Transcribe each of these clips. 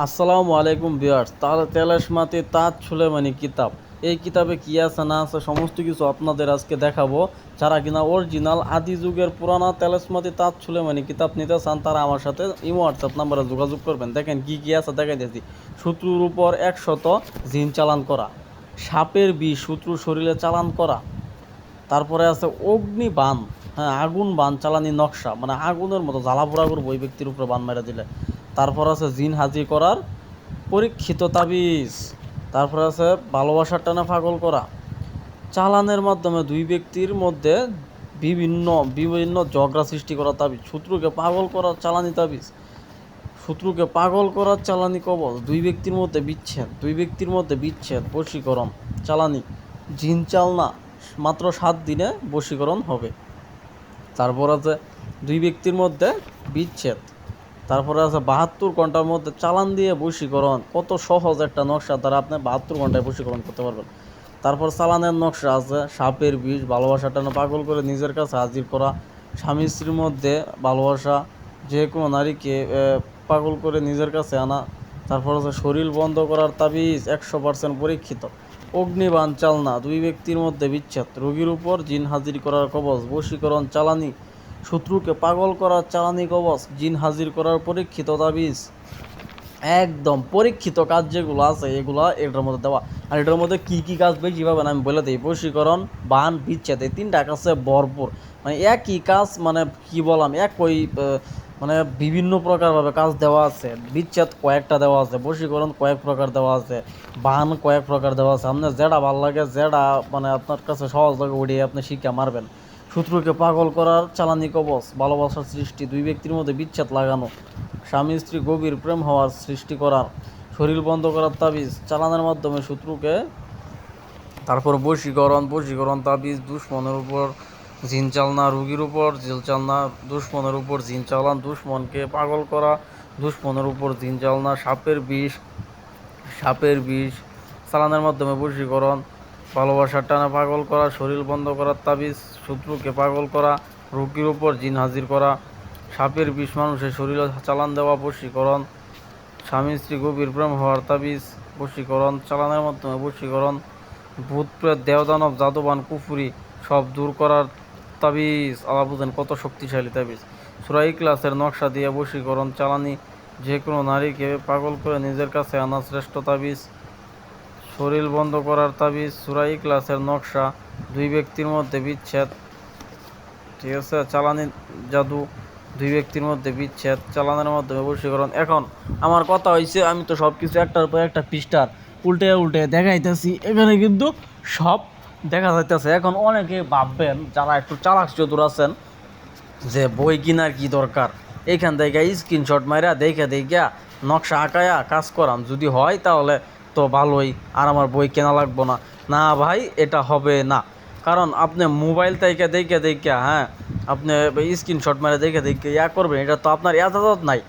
আসসালামু আলাইকুম বিয়ার্স তার তেলাসমাতে তাজ সুলেমানি কিতাব। এই কিতাবে কি আছে না আছে সমস্ত কিছু আপনাদের আজকে দেখাবো। যারা কিনা অরিজিনাল আদি যুগের পুরানা তেলাসমাতি তাজ সুলেমানি কিতাব নিতে চান, তারা আমার সাথে ইমো হোয়াটসঅ্যাপ নাম্বারে যোগাযোগ করবেন। দেখেন কি কি আছে দেখাই দিয়েছি শত্রুর উপর একশত জিন চালান করা, সাপের বিষ শত্রুর শরীরে চালান করা, তারপরে আছে অগ্নি বান হ্যাঁ আগুন বান চালানি নকশা মানে আগুনের মতো জ্বালা পোড়া করব ওই ব্যক্তির উপরে বান মেরে দিলে। তারপর আছে জিন হাজির করার পরীক্ষিত তাবিজ। তারপর আছে ভালোবাসার টানা পাগল করা। চালানের মাধ্যমে দুই ব্যক্তির মধ্যে বিভিন্ন বিভিন্ন ঝগড়া সৃষ্টি করা তাবিজ। শত্রুকে পাগল করার চালানি তাবিজ। শত্রুকে পাগল করার চালানি কবল দুই ব্যক্তির মধ্যে বিচ্ছেদ। দুই ব্যক্তির মধ্যে বিচ্ছেদ, বশীকরণ, চালানি। জিন চালনা মাত্র সাত দিনে বশীকরণ হবে। তারপর আছে দুই ব্যক্তির মধ্যে বিচ্ছেদ। তারপরে আছে বাহাত্তর ঘণ্টার মধ্যে চালান দিয়ে বশীকরণ। কত সহজ একটা নকশা দ্বারা আপনি বাহাত্তর ঘন্টায় বশীকরণ করতে পারবেন। তারপর চালানের নকশা আছে, সাপের বিষ ভালোবাসাটা পাগল করে নিজের কাছে হাজির করা, স্বামী স্ত্রীর মধ্যে ভালোবাসা, যে কোনো নারীকে পাগল করে নিজের কাছে আনা। তারপর আছে শরীর বন্ধ করার তাবিজ, একশো পার্সেন্ট পরীক্ষিত। অগ্নিবাণ, চালনা, দুই ব্যক্তির মধ্যে বিচ্ছেদ। রোগীর উপর জিন হাজির করার কবচ, বশীকরণ, চালানি শত্রুকে পাগল করার চালানি কবচ, জিন হাজির করার পরীক্ষিত তাবিজ। একদম পরীক্ষিত কাজ যেগুলো আছে, এগুলো এটার মধ্যে দেওয়া। আর এটার মধ্যে কি কি কাজ বেশি পাবেন আমি বলে দিই। বশীকরণ বান, বিচ্ছেদ, এই তিনটা কাছে ভরপুর। মানে একই কাজ মানে কি বললাম, একই মানে বিভিন্ন প্রকারভাবে কাজ দেওয়া আছে। বিচ্ছেদ কয়েকটা দেওয়া আছে বশীকরণ কয়েক প্রকার দেওয়া আছে, বান কয়েক প্রকার দেওয়া আছে। আপনার যেটা ভালো লাগে, যেটা মানে আপনার কাছে সহজ লাগে ওটাই আপনি শিক্ষা মারবেন। শত্রুকে পাগল করার চালানি কবচ, ভালোবাসার সৃষ্টি, দুই ব্যক্তির মধ্যে বিচ্ছেদ লাগানো, স্বামী স্ত্রী গভীর প্রেম হওয়ার সৃষ্টি করার, শরীর বন্ধ করার তাবিজ, চালানোর মাধ্যমে শত্রুকে তারপর বশীকরণ বশীকরণ তাবিজ, দুশ্মনের উপর জিন চালনা, রুগীর উপর জিল চালনা, দুশ্মনের উপর জিন চালান, দুশ্মনকে পাগল করা, দুশ্মনের উপর জিন চালনা, সাপের বিষ সাপের বিষ, চালানোর মাধ্যমে বশীকরণ, ভালোবাসার টানা পাগল করা, শরীর বন্ধ করার তাবিজ শত্রুকে পাগল করা, রোগীর উপর জিন হাজির করা, সাপের বিষ মানুষের শরীরে চালান দেওয়া, বশীকরণ, স্বামী স্ত্রী গভীর প্রেম হওয়ার তাবিজ, বশীকরণ, চালানের মাধ্যমে বশীকরণ, ভূত প্রেত দেওদানব জাদুবান, কুফুরি, সব দূর করার তাবিজ। আল্লাহ বুঝেন কত শক্তিশালী তাবিজ। সুরাই ক্লাসের নকশা দিয়ে বশীকরণ, চালানি, যে কোনো নারীকে পাগল করে নিজের কাছে আনা শ্রেষ্ঠ তাবিজ। শরীর বন্ধ করার তাবিজ সুরাই ক্লাসের নকশা, দুই ব্যক্তির মধ্যে বিচ্ছেদ। ঠিক আছে, চালানি জাদু, দুই ব্যক্তির মধ্যে বিচ্ছেদ। চালানের মাধ্যমে বশীকরণ। এখন আমার কথা হয়েছে আমি তো সব কিছু একটার পর একটা পৃষ্ঠার উল্টে উল্টে দেখাইতেছি। এখানে কিন্তু সব দেখা যাইতেছে। এখন অনেকে ভাববেন, যারা একটু চালাক চতুর আছেন, যে বই কিনার কি দরকার? এইখান থেকে স্ক্রিনশট মাইরা দেখে দেখে নকশা আঁকায়া কাজ করাম। যদি হয় তাহলে তো ভালোই, আর আমার বই কেনা লাগবো না। না ভাই, এটা হবে না। কারণ আপনি মোবাইল থেকে দেখে দেখে হ্যাঁ আপনি স্ক্রিনশট মেরে দেখে দেখে ইয়া করবেন, এটা তো আপনার এতদত নাই।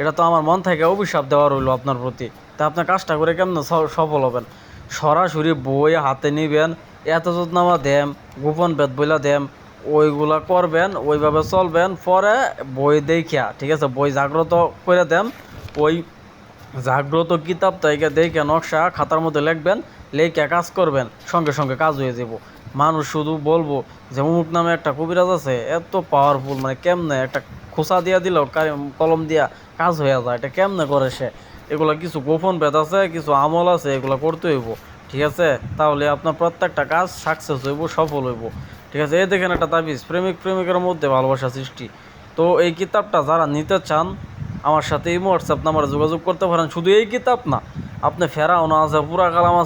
এটা তো আমার মন থেকে অভিশাপ দেওয়া রইল আপনার প্রতি। তা আপনার কাজটা করে কেমন সফল হবেন? সরাসরি বই হাতে নিবেন এত যত্নামা দেম গোপন বেদ বইলা দেম ওইগুলা করবেন, ওইভাবে চলবেন, পরে বই দেখিয়া, ঠিক আছে, বই জাগ্রত করে দেন, ওই জাগ্রত কিতাব থেকে দেখে নকশা খাতার মধ্যে লিখবেন, লেখা কাজ করবেন, সঙ্গে সঙ্গে কাজ হয়ে যাব মানুষ শুধু বলব যে, অমুক নামে একটা কবিরাজ আছে, এত পাওয়ারফুল মানে কেমনে একটা খোসা দিয়া দিল কলম দিয়া কাজ হয়ে যায়, এটা কেমনে করে সে? এগুলো কিছু গোপন বেদ আছে, কিছু আমল আছে, এগুলো করতে হইব, ঠিক আছে? তাহলে আপনার প্রত্যেকটা কাজ সাকসেস হইব, সফল হইব। ঠিক আছে? এই দেখেন একটা তাবিজ, প্রেমিক প্রেমিকের মধ্যে ভালোবাসা সৃষ্টি। তো এই কিতাবটা যারা নিতে চান আমার সাথে এই হোয়াটসঅ্যাপ নাম্বারে যোগাযোগ করতে পারেন। শুধু এই কিতাব না, আপনি ফেরাও না আছে, পুরা কালাম আছে।